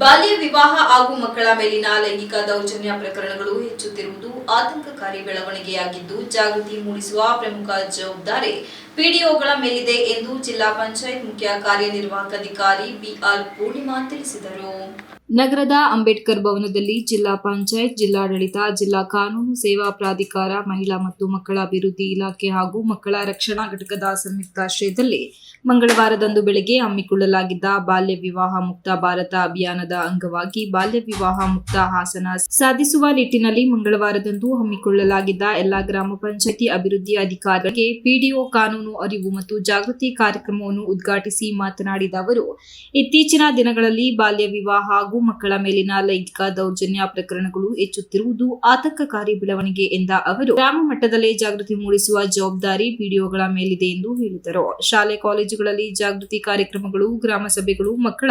ಬಾಲ್ಯ ವಿವಾಹ ಹಾಗೂ ಮಕ್ಕಳ ಮೇಲಿನ ಲೈಂಗಿಕ ದೌರ್ಜನ್ಯ ಪ್ರಕರಣಗಳು ಹೆಚ್ಚುತ್ತಿರುವುದು ಆತಂಕಕಾರಿ ಬೆಳವಣಿಗೆಯಾಗಿದ್ದು, ಜಾಗೃತಿ ಮೂಡಿಸುವ ಪ್ರಮುಖ ಜವಾಬ್ದಾರಿ ಪಿಡಿಒಗಳ ಮೇಲಿದೆ ಎಂದು ಜಿಲ್ಲಾ ಪಂಚಾಯತ್ ಮುಖ್ಯ ಕಾರ್ಯನಿರ್ವಾಹಕ ಅಧಿಕಾರಿ ಬಿಆರ್ ಪೂರ್ಣಿಮಾ ತಿಳಿಸಿದರು. ನಗರದ ಅಂಬೇಡ್ಕರ್ ಭವನದಲ್ಲಿ ಜಿಲ್ಲಾ ಪಂಚಾಯತ್, ಜಿಲ್ಲಾಡಳಿತ, ಜಿಲ್ಲಾ ಕಾನೂನು ಸೇವಾ ಪ್ರಾಧಿಕಾರ, ಮಹಿಳಾ ಮತ್ತು ಮಕ್ಕಳ ಅಭಿವೃದ್ಧಿ ಇಲಾಖೆ ಹಾಗೂ ಮಕ್ಕಳ ರಕ್ಷಣಾ ಘಟಕದ ಸಂಯುಕ್ತಾಶ್ರಯದಲ್ಲಿ ಮಂಗಳವಾರದಂದು ಬೆಳಗ್ಗೆ ಹಮ್ಮಿಕೊಳ್ಳಲಾಗಿದ್ದ ಬಾಲ್ಯ ವಿವಾಹ ಮುಕ್ತ ಭಾರತ ಅಭಿಯಾನದ ಅಂಗವಾಗಿ ಬಾಲ್ಯ ವಿವಾಹ ಮುಕ್ತ ಹಾಸನ ಸಾಧಿಸುವ ನಿಟ್ಟಿನಲ್ಲಿ ಮಂಗಳವಾರದಂದು ಹಮ್ಮಿಕೊಳ್ಳಲಾಗಿದ್ದ ಎಲ್ಲಾ ಗ್ರಾಮ ಪಂಚಾಯತಿ ಅಭಿವೃದ್ಧಿ ಅಧಿಕಾರಿಗಳಿಗೆ ಪಿಡಿಒ ಕಾನೂನು ಅರಿವು ಮತ್ತು ಜಾಗೃತಿ ಕಾರ್ಯಕ್ರಮವನ್ನು ಉದ್ಘಾಟಿಸಿ ಮಾತನಾಡಿದ ಅವರು, ಇತ್ತೀಚಿನ ದಿನಗಳಲ್ಲಿ ಬಾಲ್ಯ ವಿವಾಹ ಹಾಗೂ ಮಕ್ಕಳ ಮೇಲಿನ ಲೈಂಗಿಕ ದೌರ್ಜನ್ಯ ಪ್ರಕರಣಗಳು ಹೆಚ್ಚುತ್ತಿರುವುದು ಆತಂಕಕಾರಿ ಬೆಳವಣಿಗೆ ಎಂದ ಅವರು. ಗ್ರಾಮ ಮಟ್ಟದಲ್ಲೇ ಜಾಗೃತಿ ಮೂಡಿಸುವ ಜವಾಬ್ದಾರಿ ಪಿಡಿಒಗಳ ಮೇಲಿದೆ ಎಂದು ಹೇಳಿದರು. ಶಾಲೆ, ಕಾಲೇಜುಗಳಲ್ಲಿ ಜಾಗೃತಿ ಕಾರ್ಯಕ್ರಮಗಳು, ಗ್ರಾಮ ಸಭೆಗಳು, ಮಕ್ಕಳ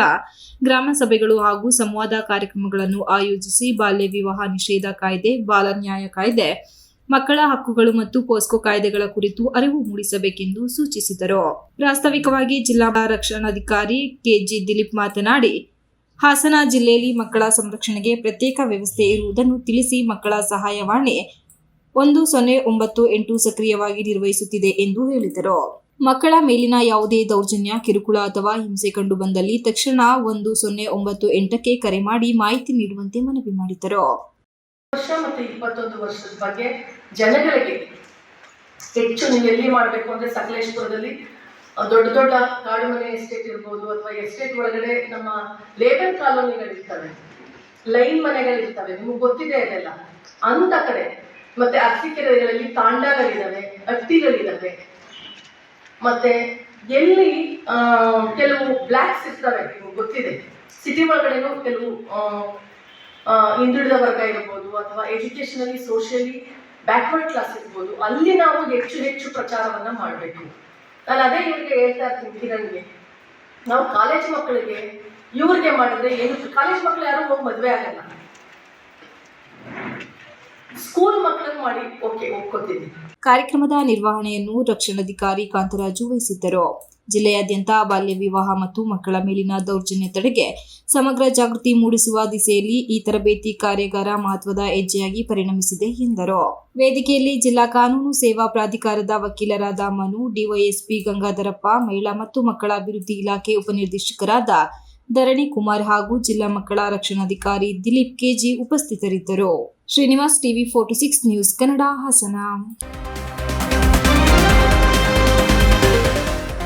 ಗ್ರಾಮ ಸಭೆಗಳು ಹಾಗೂ ಸಂವಾದ ಕಾರ್ಯಕ್ರಮಗಳನ್ನು ಆಯೋಜಿಸಿ ಬಾಲ್ಯ ವಿವಾಹ ನಿಷೇಧ ಕಾಯ್ದೆ, ಬಾಲ ನ್ಯಾಯ ಕಾಯ್ದೆ, ಮಕ್ಕಳ ಹಕ್ಕುಗಳು ಮತ್ತು ಪೋಸ್ಕೋ ಕಾಯ್ದೆಗಳ ಕುರಿತು ಅರಿವು ಮೂಡಿಸಬೇಕೆಂದು ಸೂಚಿಸಿದರು. ಪ್ರಾಸ್ತಾವಿಕವಾಗಿ ಜಿಲ್ಲಾ ರಕ್ಷಣಾಧಿಕಾರಿ ಕೆಜಿ ದಿಲೀಪ್ ಮಾತನಾಡಿ ಹಾಸನ ಜಿಲ್ಲೆಯಲ್ಲಿ ಮಕ್ಕಳ ಸಂರಕ್ಷಣೆಗೆ ಪ್ರತ್ಯೇಕ ವ್ಯವಸ್ಥೆ ಇರುವುದನ್ನು ತಿಳಿಸಿ ಮಕ್ಕಳ ಸಹಾಯವಾಣಿ ಒಂದು ಸೊನ್ನೆ ಒಂಬತ್ತು ಎಂಟು ಸಕ್ರಿಯವಾಗಿ ನಿರ್ವಹಿಸುತ್ತಿದೆ ಎಂದು ಹೇಳಿದರು. ಮಕ್ಕಳ ಮೇಲಿನ ಯಾವುದೇ ದೌರ್ಜನ್ಯ, ಕಿರುಕುಳ ಅಥವಾ ಹಿಂಸೆ ಕಂಡು ಬಂದಲ್ಲಿ ತಕ್ಷಣ ಒಂದು ಸೊನ್ನೆ ಒಂಬತ್ತು ಎಂಟಕ್ಕೆ ಕರೆ ಮಾಡಿ ಮಾಹಿತಿ ನೀಡುವಂತೆ ಮನವಿ ಮಾಡಿದರು. ವರ್ಷ ಮತ್ತು ಇಪ್ಪತ್ತೊಂದು ವರ್ಷದ ಬಗ್ಗೆ ಜನಗಳಿಗೆ ಹೆಚ್ಚು ನೀವು ಎಲ್ಲಿ ಮಾಡಬೇಕು ಅಂದ್ರೆ ಸಕಲೇಶ್ಪುರದಲ್ಲಿ ದೊಡ್ಡ ದೊಡ್ಡ ಕಾಡು ಮನೆ ಎಸ್ಟೇಟ್ ಇರ್ಬೋದು ಅಥವಾ ಎಸ್ಟೇಟ್ ಒಳಗಡೆ ನಮ್ಮ ಲೇಬರ್ ಕಾಲೋನಿಗಳಿರ್ತವೆ ಲೈನ್ ಮನೆಗಳಿರ್ತವೆ ನಿಮಗೆ ಗೊತ್ತಿದೆ ಅದೆಲ್ಲ. ಅಂತ ಕಡೆ. ಮತ್ತೆ ಅರಸೀಕೆರೆಗಳಲ್ಲಿ ತಾಂಡಗಳಿದ್ದಾವೆ ಹಟ್ಟಿಗಳಿದ್ದಾವೆ ಮತ್ತೆ ಎಲ್ಲಿ ಕೆಲವು ಬ್ಲ್ಯಾಕ್ಸ್ ಇರ್ತವೆ. ನಿಮ್ಗೆ ಗೊತ್ತಿದೆ. ಸಿಟಿ ಒಳಗಡೆನೂ ಕೆಲವು ಹಿಂದುಳಿದ ವರ್ಗ ಇರ್ಬೋದು ಅಥವಾ ಎಜುಕೇಶನಲಿ ಸೋಷಿಯಲಿ ಬ್ಯಾಕ್ವರ್ಡ್ ಕ್ಲಾಸ್ ಇರ್ಬೋದು. ಅಲ್ಲಿ ನಾವು ಹೆಚ್ಚು ಹೆಚ್ಚು ಪ್ರಚಾರವನ್ನ ಮಾಡಬೇಕು. ನಾನು ಅದೇ ಇವ್ರಿಗೆ ಹೇಳ್ತಾ ಇರ್ತೀನಿ, ಕಿರಣ್ಗೆ. ನಾವು ಕಾಲೇಜ್ ಮಕ್ಕಳಿಗೆ ಇವ್ರಿಗೆ ಮಾಡಿದ್ರೆ ಏನು? ಕಾಲೇಜ್ ಮಕ್ಕಳು ಯಾರು ಹೋಗಿ ಮದುವೆ ಆಗಲ್ಲ. ಸ್ಕೂಲ್ ಮಕ್ಕಳಿಗೆ ಮಾಡಿ ಓಕೆ ಒಪ್ಕೋತೀನಿ. ಕಾರ್ಯಕ್ರಮದ ನಿರ್ವಹಣೆಯನ್ನು ರಕ್ಷಣಾಧಿಕಾರಿ ಕಾಂತರಾಜು ವಹಿಸಿದ್ದರು. ಜಿಲ್ಲೆಯಾದ್ಯಂತ ಬಾಲ್ಯ ವಿವಾಹ ಮತ್ತು ಮಕ್ಕಳ ಮೇಲಿನ ದೌರ್ಜನ್ಯ ತಡೆಗೆ ಸಮಗ್ರ ಜಾಗೃತಿ ಮೂಡಿಸುವ ದಿಸೆಯಲ್ಲಿ ಈ ತರಬೇತಿ ಕಾರ್ಯಾಗಾರ ಮಹತ್ವದ ಹೆಜ್ಜೆಯಾಗಿ ಪರಿಣಮಿಸಿದೆ ಎಂದರು. ವೇದಿಕೆಯಲ್ಲಿ ಜಿಲ್ಲಾ ಕಾನೂನು ಸೇವಾ ಪ್ರಾಧಿಕಾರದ ವಕೀಲರಾದ ಮನು, ಡಿವೈಎಸ್ಪಿ ಗಂಗಾಧರಪ್ಪ, ಮಹಿಳಾ ಮತ್ತು ಮಕ್ಕಳ ಅಭಿವೃದ್ಧಿ ಇಲಾಖೆ ಉಪನಿರ್ದೇಶಕರಾದ ಧರಣಿ ಕುಮಾರ್ ಹಾಗೂ ಜಿಲ್ಲಾ ಮಕ್ಕಳ ರಕ್ಷಣಾಧಿಕಾರಿ ದಿಲೀಪ್ ಕೆಜಿ ಉಪಸ್ಥಿತರಿದ್ದರು. Srinivas TV forty six news Kannada Hassan.